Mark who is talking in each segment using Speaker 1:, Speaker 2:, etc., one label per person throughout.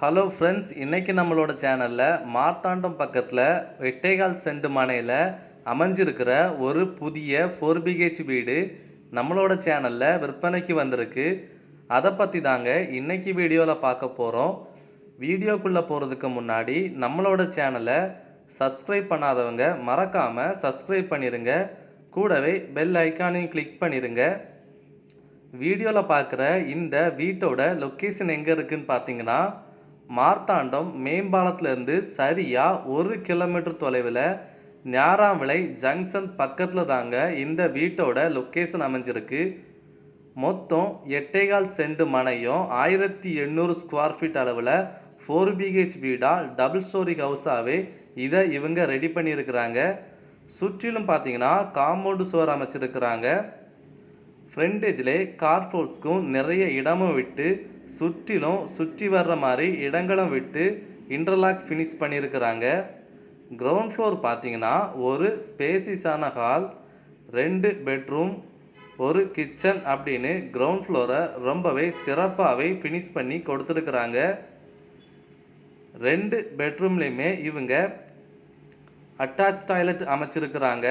Speaker 1: Hello friends இன்றைக்கி நம்மளோட சேனலில் மார்த்தாண்டம் பக்கத்தில் வெட்டைகால் செண்டு மனையில் அமைஞ்சிருக்கிற ஒரு புதிய ஃபோர் பிஹெச் வீடு நம்மளோட சேனலில் விற்பனைக்கு வந்திருக்கு. அதை பற்றி தாங்க இன்னைக்கு வீடியோவில் பார்க்க போகிறோம் வீடியோக்குள்ளே போகிறதுக்கு முன்னாடி நம்மளோட சேனலை சப்ஸ்கிரைப் பண்ணாதவங்க மறக்காமல் சப்ஸ்கிரைப் பண்ணிடுங்க கூடவே பெல் ஐக்கானையும் கிளிக் பண்ணிடுங்க வீடியோவில் பார்க்குற இந்த வீட்டோட லொக்கேஷன் எங்கே இருக்குதுன்னு பார்த்தீங்கன்னா மார்த்தாண்டம் மேம்பாலத்துலேருந்து சரியாக ஒரு கிலோமீட்டர் தொலைவில் ஞாராவிளை ஜங்ஷன் பக்கத்தில் தாங்க இந்த வீட்டோட லொக்கேஷன் அமைஞ்சிருக்கு. மொத்தம் எட்டேகால் சென்ட் மனையும் ஆயிரத்தி எண்ணூறு ஸ்கொயர் ஃபீட் அளவில் ஃபோர் பிஹெச் வீடாக டபுள் ஸ்டோரி ஹவுஸாகவே இதை இவங்க ரெடி பண்ணியிருக்கிறாங்க. சுற்றிலும் பார்த்தீங்கன்னா காம்பவுண்டு சுவர் அமைச்சிருக்கிறாங்க. ஃப்ரண்டேஜில் கார் ஃபோர்ஸ்க்கும் நிறைய இடமும் விட்டு சுற்றிலும் சுற்றி வர்ற மாதிரி இடங்களும் விட்டு இன்டர்லாக் ஃபினிஷ் பண்ணியிருக்கிறாங்க. கிரவுண்ட் ஃப்ளோர் பார்த்தீங்கன்னா ஒரு ஸ்பேசிஸான ஹால் ரெண்டு பெட்ரூம் ஒரு கிச்சன் அப்படின்னு கிரவுண்ட் ஃப்ளோரை ரொம்பவே சிறப்பாகவே ஃபினிஷ் பண்ணி கொடுத்துருக்குறாங்க. ரெண்டு பெட்ரூம்லேயுமே இவங்க அட்டாச் டாய்லெட் அமைச்சிருக்கிறாங்க.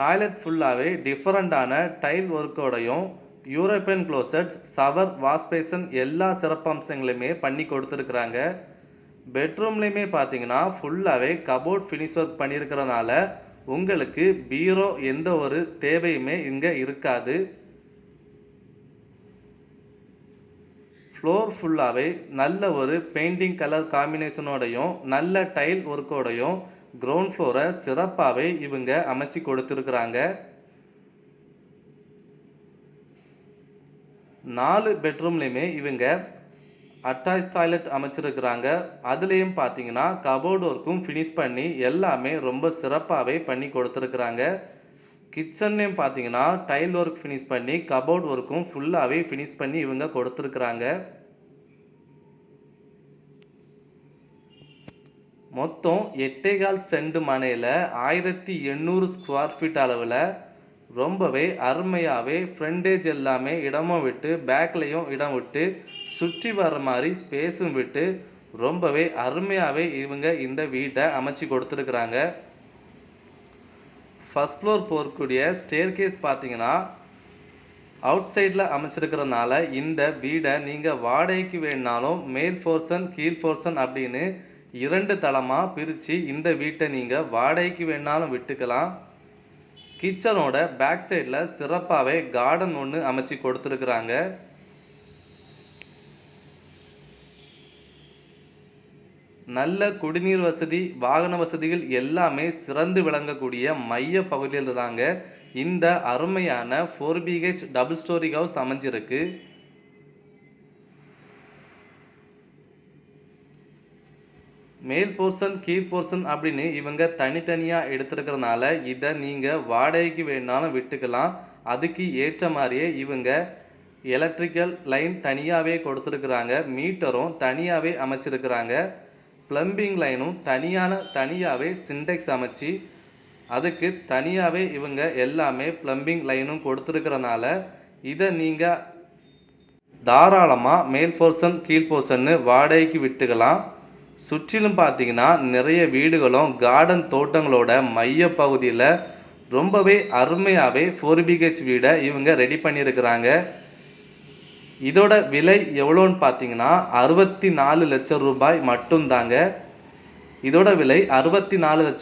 Speaker 1: டாய்லெட் ஃபுல்லாகவே டிஃப்ரெண்ட்டான டைல் ஒர்க்கோடையும் யூரோப்பியன் க்ளோசட்ஸ் சவர் வாஷ்பேசன் எல்லா சிறப்பம்சங்களையுமே பண்ணி கொடுத்துருக்குறாங்க. பெட்ரூம்லேயுமே பார்த்தீங்கன்னா ஃபுல்லாகவே கபோர்ட் ஃபினிஷ் ஒர்க் பண்ணியிருக்கிறனால உங்களுக்கு பீரோ எந்த ஒரு தேவையுமே இங்கே இருக்காது. ஃப்ளோர் ஃபுல்லாகவே நல்ல ஒரு பெயிண்டிங் கலர் காம்பினேஷனோடையும் நல்ல டைல் ஒர்க்கோடையும் கிரவுண்ட் ஃப்ளோரை சிறப்பாகவே இவங்க அமைச்சு கொடுத்துருக்குறாங்க. நாலு பெட்ரூம்லேயுமே இவங்க அட்டாச் டாய்லெட் அமைச்சிருக்கிறாங்க. அதுலேயும் பார்த்தீங்கன்னா கபோர்டு ஒர்க்கும் ஃபினிஷ் பண்ணி எல்லாமே ரொம்ப சிறப்பாகவே பண்ணி கொடுத்துருக்குறாங்க. கிச்சன்லேயும் பார்த்தீங்கன்னா டைல் ஒர்க் ஃபினிஷ் பண்ணி கபோர்ட் ஒர்க்கும் ஃபுல்லாகவே ஃபினிஷ் பண்ணி இவங்க கொடுத்துருக்குறாங்க. மொத்தம் எட்டேகால் செண்டு மனையில் ஆயிரத்தி எண்ணூறு ஸ்கொயர் ஃபீட் அளவில் ரொம்பவே அருமையாகவே ஃப்ரண்டேஜ் எல்லாமே இடமும் விட்டு பேக்லேயும் இடம் விட்டு சுற்றி வர்ற மாதிரி ஸ்பேஸும் விட்டு ரொம்பவே அருமையாகவே இவங்க இந்த வீட்டை அமைச்சு கொடுத்துருக்குறாங்க. ஃபஸ்ட் ஃப்ளோர் போகக்கூடிய ஸ்டேர் கேஸ் பார்த்தீங்கன்னா அவுட் சைடில் அமைச்சிருக்கிறதுனால இந்த வீடை நீங்கள் வாடகைக்கு வேணுனாலும் மேல் போர்ஷன் கீழ் போர்ஷன் அப்படின்னு இரண்டு தளமாக பிரித்து இந்த வீட்டை நீங்கள் வாடகைக்கு வேணாலும் விட்டுக்கலாம். கிச்சனோட பேக் சைடில் சிறப்பாகவே கார்டன் ஒன்று அமைச்சு கொடுத்துருக்குறாங்க. நல்ல குடிநீர் வசதி வாகன வசதிகள் எல்லாமே சிறந்து விளங்கக்கூடிய மைய பகுதியில் தாங்க இந்த அருமையான four BH double storey house அமைஞ்சிருக்கு. மேல் போர்ஷன் கீழ் போர்ஷன் அப்படின்னு இவங்க தனித்தனியாக எடுத்துருக்கிறனால இதை நீங்கள் வாடகைக்கு வேணாலும் விட்டுக்கலாம். அதுக்கு ஏற்ற மாதிரியே இவங்க எலக்ட்ரிக்கல் லைன் தனியாகவே கொடுத்துருக்குறாங்க. மீட்டரும் தனியாகவே அமைச்சிருக்கிறாங்க. ப்ளம்பிங் லைனும் தனியான தனியாகவே சிண்டெக்ஸ் அமைச்சு அதுக்கு தனியாகவே இவங்க எல்லாமே ப்ளம்பிங் லைனும் கொடுத்துருக்கிறனால இதை நீங்கள் தாராளமாக மேல் போர்ஷன் கீழ் போர்ஷன்னு வாடகைக்கு விட்டுக்கலாம். சுற்றிலும் பார்த்தீங்கன்னா நிறைய வீடுகளும் கார்டன் தோட்டங்களோட மைய பகுதியில் ரொம்பவே அருமையாகவே ஃபோர் பிஹெச் வீடை இவங்க ரெடி பண்ணியிருக்கிறாங்க. இதோட விலை எவ்வளோன்னு பார்த்தீங்கன்னா அறுபத்தி நாலு லட்சம் ரூபாய் மட்டும்தாங்க. இதோட விலை அறுபத்தி நாலு லட்சம்